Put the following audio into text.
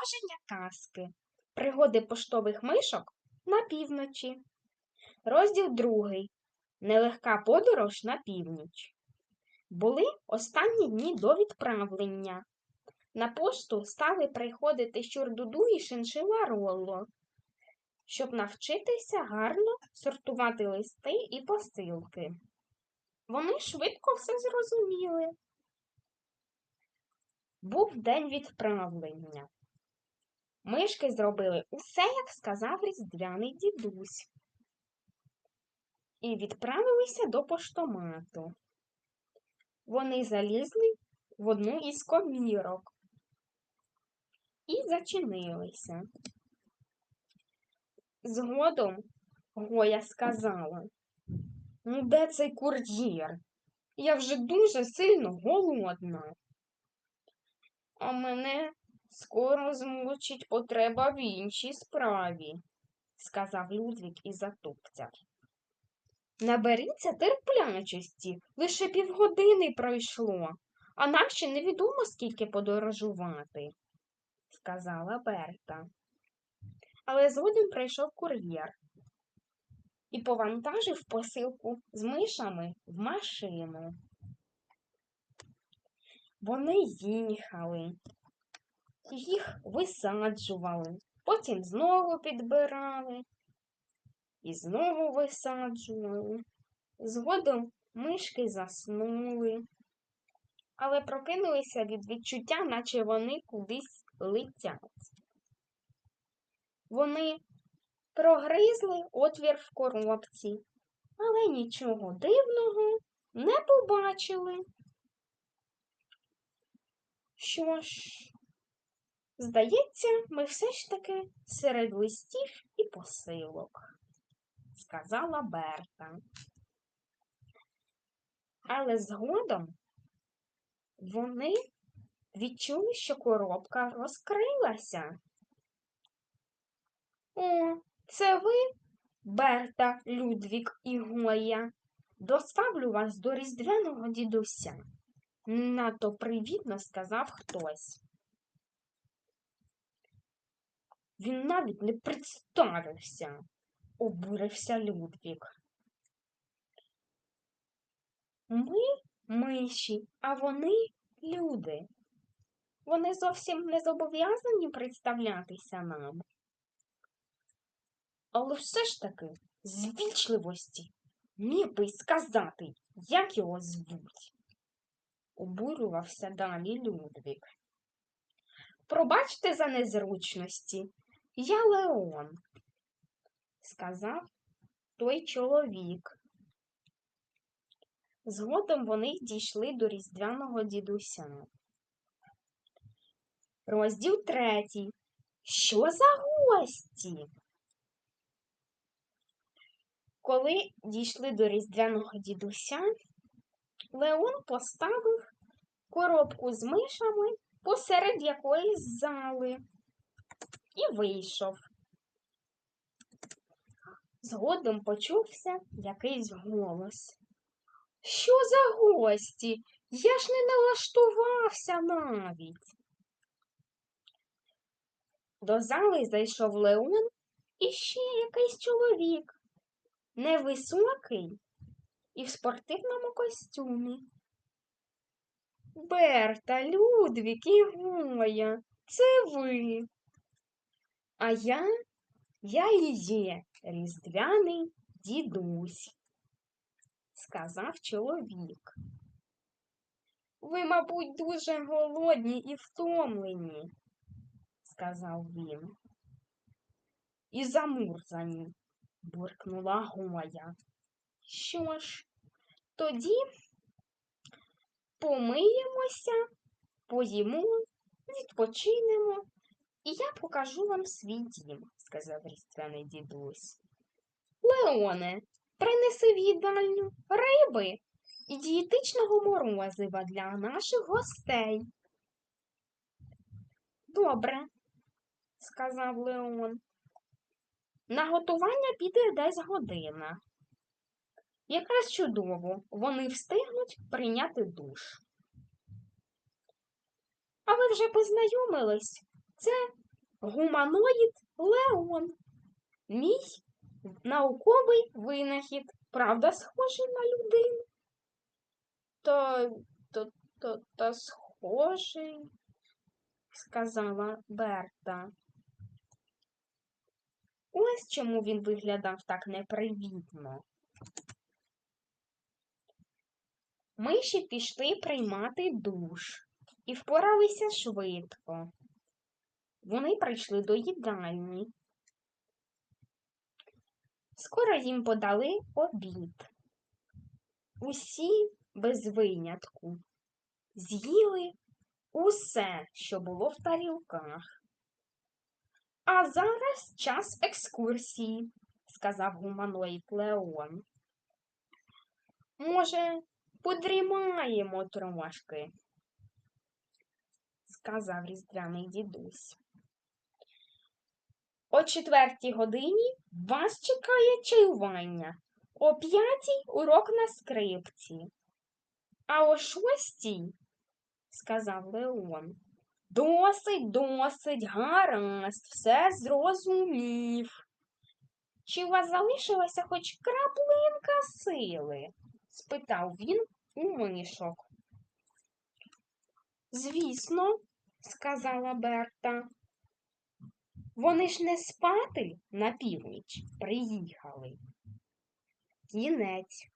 Продовження казки. Пригоди поштових мишок на півночі. Розділ другий. Нелегка подорож на північ. Були останні дні до відправлення. На пошту стали приходити щурдуду і шиншила Ролло, щоб навчитися гарно сортувати листи і посилки. Вони швидко все зрозуміли. Був день відправлення. Мишки зробили усе, як сказав різдвяний дідусь, і відправилися до поштомату. Вони залізли в одну із комірок і зачинилися. Згодом Гоя сказала, ну де цей кур'єр? Я вже дуже сильно голодна. А мене скоро змучить потреба в іншій справі, сказав Людвік і затупцяв. Наберіться терплячості, лише півгодини пройшло, а нам ще невідомо скільки подорожувати, сказала Берта. Але згодом прийшов кур'єр і повантажив посилку з мишами в машину. Вони їхали, їх висаджували, потім знову підбирали і знову висаджували. Згодом мишки заснули, але прокинулися від відчуття, наче вони кудись летять. Вони прогризли отвір в коробці, але нічого дивного не побачили. Що ж, здається, ми все ж таки серед листів і посилок, сказала Берта. Але згодом вони відчули, що коробка розкрилася. О, це ви, Берта, Людвік і Гоя. Доставлю вас до різдвяного дідуся надто привітно сказав хтось. Він навіть не представився, обурився Людвік. Ми миші, а вони люди. Вони зовсім не зобов'язані представлятися нам. Але все ж таки, з вічливості міг би сказати, як його звуть обурювався далі Людвік. Пробачте за незручності, я Леон, сказав той чоловік. Згодом вони дійшли до різдвяного дідуся. Розділ третій. Що за гості? Коли дійшли до різдвяного дідуся, Леон поставив коробку з мишами посеред якоїсь зали і вийшов. Згодом почувся якийсь голос. Що за гості? Я ж не налаштувався навіть. До зали зайшов Леон і ще якийсь чоловік, невисокий і в спортивному костюмі. Берта, Людвік і Гоя, це ви. А я, я і є різдвяний дідусь, сказав чоловік. Ви, мабуть, дуже голодні і втомлені, сказав він. І замурзані, буркнула Гоя. Що ж, тоді помиємося, поїмо, відпочинемо, і я покажу вам свій дім, сказав різдвяний дідусь. Леоне, принеси в їдальню риби і дієтичного морозива для наших гостей. Добре, сказав Леон. На готування піде десь година. Якраз чудово, вони встигнуть прийняти душ. А ви вже познайомились? Це Гуманоїд Леон. Мій науковий винахід. Правда, схожий на людину? То, то, то, то схожий, сказала Берта. Ось чому він виглядав так непривітно. Миші пішли приймати душ і впоралися швидко. Вони прийшли до їдальні. Скоро їм подали обід. Усі без винятку з'їли усе, що було в тарілках. А зараз час екскурсії, сказав гуманоїд Леон. Може, подрімаємо трошки, сказав різдвяний дідусь. О четвертій годині вас чекає чаювання, о п'ятій урок на скрипці. А о шостій, сказав Леон, досить, досить, гаразд, все зрозумів. Чи у вас залишилася хоч краплинка сили? спитав він у мишок. Звісно, сказала Берта. Вони ж не спати на північ приїхали. Кінець.